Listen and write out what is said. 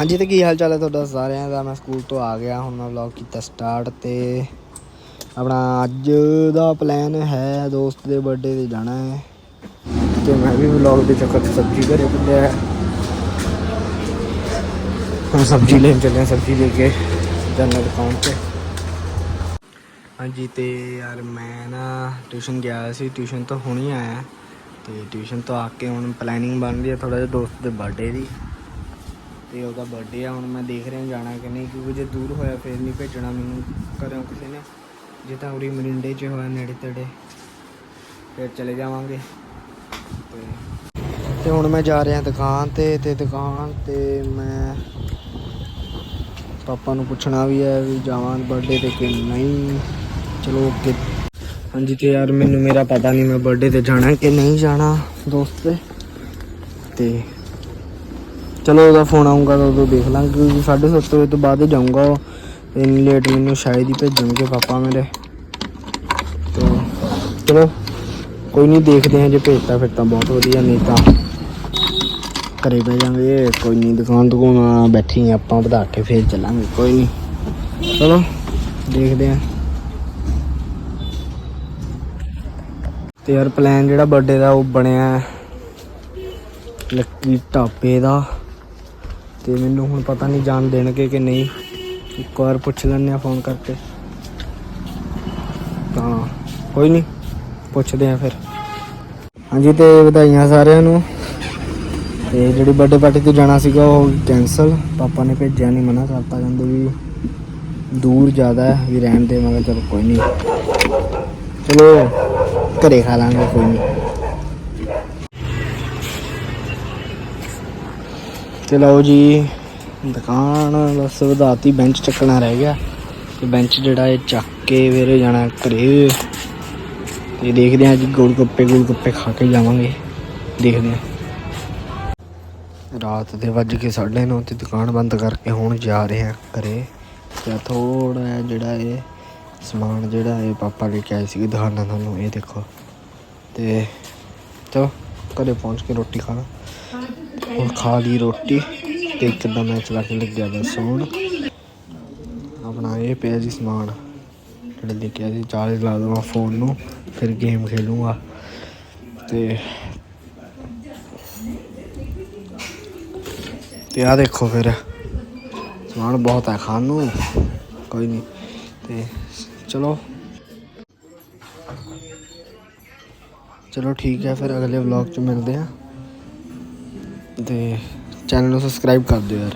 ਹਾਂਜੀ, ਤੇ ਕੀ ਹਾਲ ਚਾਲ ਹੈ ਤੁਹਾਡਾ ਸਾਰਿਆਂ ਦਾ? ਮੈਂ ਸਕੂਲ ਤੋਂ ਆ ਗਿਆ, ਹੁਣ ਮੈਂ ਵਲੌਗ ਕੀਤਾ ਸਟਾਰਟ ਤੇ। ਆਪਣਾ ਅੱਜ ਦਾ ਪਲਾਨ ਹੈ ਦੋਸਤ ਦੇ ਬਰਥਡੇ ਤੇ ਜਾਣਾ ਹੈ। ਤੇ ਮੈਂ ਵੀ ਵਲੌਗ ਦੇ ਚੱਕਰ 'ਚ ਸਬਜ਼ੀ ਘਰੇ ਭੁੱਲਿਆ ਹੈ। ਹੁਣ ਸਬਜ਼ੀ ਲੈਣ ਚੱਲੇ ਹਾਂ, ਸਬਜ਼ੀ ਲੈ ਕੇ ਜਾਣਾ ਦੁਕਾਨ ਤੇ। ਹਾਂਜੀ, ਤੇ ਯਾਰ ਮੈਂ ਨਾ ਟਿਊਸ਼ਨ ਗਿਆ ਸੀ ਟਿਊਸ਼ਨ ਤੋਂ ਹੁਣੀ ਆਇਆ। ਤੇ ਟਿਊਸ਼ਨ ਤੋਂ ਆ ਕੇ ਹੁਣ ਪਲੈਨਿੰਗ ਬਣ ਰਹੀ ਹੈ ਥੋੜਾ ਜਿਹਾ ਦੋਸਤ ਦੇ ਬਰਥਡੇ ਦੀ। ਤੇ ਉਹਦਾ ਬਰਥਡੇ ਆ, ਹੁਣ ਮੈਂ ਦੇਖ ਰਿਹਾ ਜਾਣਾ ਕਿ ਨਹੀਂ, ਕਿਉਂਕਿ ਜੇ ਦੂਰ ਹੋਇਆ ਫਿਰ ਨਹੀਂ ਭੇਜਣਾ ਮੈਨੂੰ, ਘਰੋਂ ਕਿਸੇ ਨੇ। ਜੇ ਤਾਂ ਉਰੀ ਮਰਿੰਡੇ 'ਚ ਹੋਇਆ ਨੇੜੇ ਤੇੜੇ, ਫਿਰ ਚਲੇ ਜਾਵਾਂਗੇ। ਤੇ ਤੇ ਹੁਣ ਮੈਂ ਜਾ ਰਿਹਾ ਦੁਕਾਨ ਤੇ ਤੇ ਦੁਕਾਨ ਤੇ ਮੈਂ ਪਾਪਾ ਨੂੰ ਪੁੱਛਣਾ ਵੀ ਹੈ ਵੀ ਜਾਵਾਂ ਬਰਥਡੇ ਤੇ ਕਿ ਨਹੀਂ। ਚਲੋ ਓਕੇ ਹਾਂਜੀ ਤੇ ਯਾਰ ਮੈਨੂੰ ਮੇਰਾ ਪਤਾ ਨਹੀਂ ਮੈਂ ਬਰਥਡੇ ਤੇ ਜਾਣਾ ਕਿ ਨਹੀਂ ਜਾਣਾ ਦੋਸਤ ਦੇ ਤੇ ਚਲੋ ਉਹਦਾ ਫੋਨ ਆਊਗਾ ਤਾਂ ਉਦੋਂ ਦੇਖ ਲਾਂਗੇ ਕਿਉਂਕਿ 7:30 ਵਜੇ ਤੋਂ ਬਾਅਦ ਹੀ ਜਾਊਂਗਾ ਉਹ। ਇੰਨੀ ਲੇਟ ਮੈਨੂੰ ਸ਼ਾਇਦ ਹੀ ਭੇਜਣਗੇ ਪਾਪਾ ਮੇਰੇ। ਤੇ ਚਲੋ, ਕੋਈ ਨਹੀਂ ਦੇਖਦੇ ਹਾਂ ਜੇ ਭੇਜਤਾ ਫਿਰ ਤਾਂ ਬਹੁਤ ਵਧੀਆ, ਨਹੀਂ ਤਾਂ ਘਰੇ ਬਹਿ ਜਾਾਂਗੇ, ਕੋਈ ਨਹੀਂ ਦੁਕਾਨ ਦੁਕਾਨ ਬੈਠੀ ਆਪਾਂ ਵਧਾ ਕੇ ਫੇਰ ਚੱਲਾਂਗੇ, ਕੋਈ ਨਹੀਂ ਚਲੋ, ਦੇਖਦੇ ਹਾਂ। ਤੇ ਯਾਰ ਪਲਾਨ ਜਿਹੜਾ ਬਰਥਡੇ ਦਾ ਉਹ ਬਣਿਆ ਲੱਕੀ ਟਾਪੇ ਦਾ। ਤੇ ਮੈਨੂੰ ਹੁਣ ਪਤਾ ਨਹੀਂ ਜਾਣ ਦੇਣਗੇ ਕਿ ਨਹੀਂ। ਇੱਕ ਵਾਰ ਪੁੱਛ ਲੈਣੇ ਆ ਫੋਨ ਕਰਕੇ। ਤਾਂ ਕੋਈ ਨਹੀਂ, ਪੁੱਛਦੇ ਆ ਫਿਰ। ਹਾਂਜੀ, ਤੇ ਵਧਾਈਆਂ ਸਾਰਿਆਂ ਨੂੰ। ਤੇ ਜਿਹੜੀ ਬਰਥਡੇ ਪਾਰਟੀ ਤੇ ਜਾਣਾ ਸੀਗਾ ਉਹ ਕੈਨਸਲ ਪਾਪਾ ਨੇ ਭੇਜਿਆ ਨਹੀਂ ਮਨਾ ਕਰਤਾ ਕਹਿੰਦੇ ਵੀ ਦੂਰ ਜ਼ਿਆਦਾ ਹੈ, ਵੀ ਰਹਿਣ ਦੇ ਮੈਂ ਕਿਹਾ ਚਲੋ ਕੋਈ ਨਹੀਂ। ਚਲੋ, ਘਰੇ ਖਾ ਲਾਂਗੇ, ਕੋਈ ਨਹੀਂ। ਤੇ ਲਓ ਜੀ, ਦੁਕਾਨ ਬਸ ਵਧਾਤੀ ਬੈਂਚ ਚੱਕਣਾ ਰਹਿ ਗਿਆ। ਤੇ ਬੈਂਚ ਜਿਹੜਾ ਇਹ ਚੱਕ ਕੇ ਫਿਰ ਜਾਣਾ ਘਰੇ। ਤੇ ਦੇਖਦੇ ਹਾਂ ਜੀ ਗੋਲ ਗੱਪੇ ਗੋਲ ਗੱਪੇ ਖਾ ਕੇ ਜਾਵਾਂਗੇ। ਦੇਖਦੇ ਹਾਂ। ਰਾਤ ਦੇ ਵੱਜ ਕੇ 9:30 ਤੇ ਦੁਕਾਨ ਬੰਦ ਕਰਕੇ ਹੁਣ ਜਾ ਰਹੇ ਹਾਂ ਘਰੇ। ਤੇ ਥੋੜਾ ਜਿਹਾ ਜਿਹੜਾ ਇਹ ਸਮਾਨ ਜਿਹੜਾ ਇਹ ਪਾਪਾ ਲੈ ਕੇ ਆਏ ਸੀ ਦਿਖਾਣਾ ਤੁਹਾਨੂੰ ਇਹ ਦੇਖੋ। ਤੇ ਚਲੋ, ਘਰੇ ਪਹੁੰਚ ਕੇ ਰੋਟੀ ਖਾਣਾ। ਹੁਣ ਖਾ ਲਈ ਰੋਟੀ ਤੇ ਇੱਕਦਮ ਮੈਂ ਚਲਾ ਕੇ ਲੱਗਿਆ ਬਸ ਸੌਣ। ਆਪਣਾ ਇਹ ਪਿਆ ਜੀ ਸਮਾਨ, ਜਿਹੜੇ ਲੈ ਕੇ ਆਏ ਚਾਰਜ ਲਾ ਦਵਾਂ ਫੋਨ ਨੂੰ, ਫਿਰ ਗੇਮ ਖੇਲੂੰਗਾ। ਤੇ ਤੇ ਆ ਦੇਖੋ ਫਿਰ, ਸਮਾਨ ਬਹੁਤ ਹੈ ਖਾਣ ਨੂੰ, ਕੋਈ ਨਹੀਂ ਤੇ ਚਲੋ। ਚਲੋ ਠੀਕ ਹੈ, ਫਿਰ ਅਗਲੇ ਵਲੌਗ 'ਚ ਮਿਲਦੇ ਹਾਂ। ਅਤੇ ਚੈਨਲ ਨੂੰ ਸਬਸਕ੍ਰਾਈਬ ਕਰ ਦਿਓ ਯਾਰ।